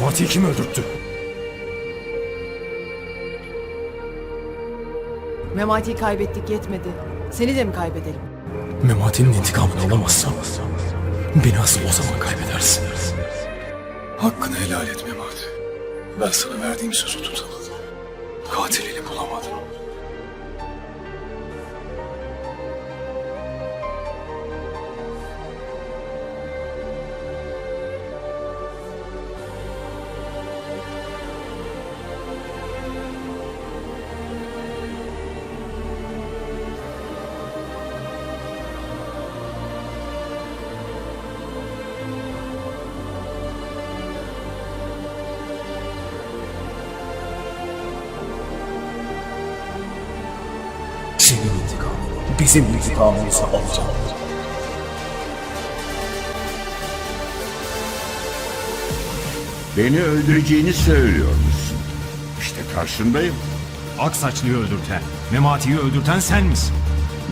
Memati'yi kim öldürttü? Memati'yi kaybettik yetmedi. Seni de mi kaybedelim? Memati'nin intikamını alamazsam beni asıl o zaman kaybedersin. Hakkını helal et Memati. Ben sana verdiğim sözü tutamadım. Katilini bulamadım. Senin intikamını bizim intikamımızı alacağım. Beni öldüreceğini söylüyor musun? İşte karşındayım. Aksaçlı'yı öldürten, Memati'yi öldürten sen misin?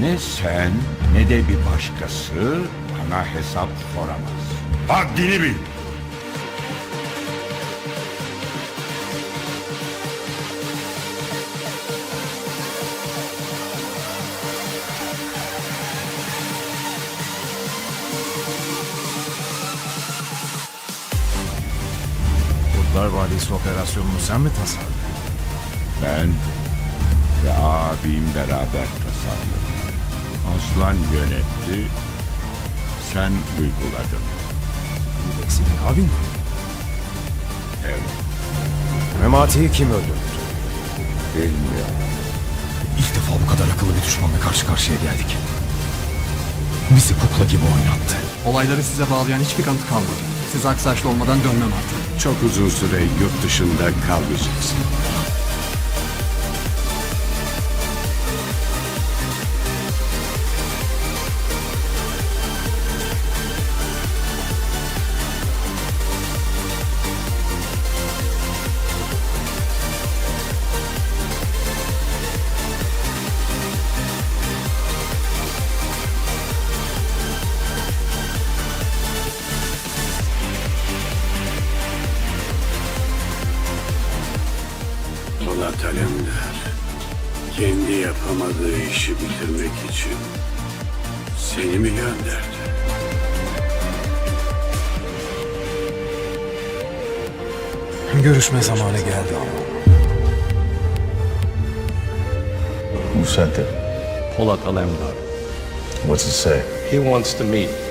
Ne sen ne de bir başkası bana hesap soramaz. Haddini bil. Kurtlar Vadisi operasyonunu sen mi tasarladın? Ben ve abim beraber tasarladık. Aslan yönetti, sen uyguladın. Bu senin abin mi? Evet, Memati'yi kim öldürdü? bilmiyorum. İlk defa bu kadar akıllı bir düşmanla karşı karşıya geldik. Bizi kukla gibi oynattı. Olayları size bağlayan hiçbir kanıt kalmadı. Siz Aksaçlı olmadan dönmem artık. Çok uzun süre yurt dışında kalmayacaksın. Kendi yapamadığı işi bitirmek için seni mi gönderdi? Görüşme zamanı geldi ama. Who sent it? Polat Alemdar. What's it say? He wants to meet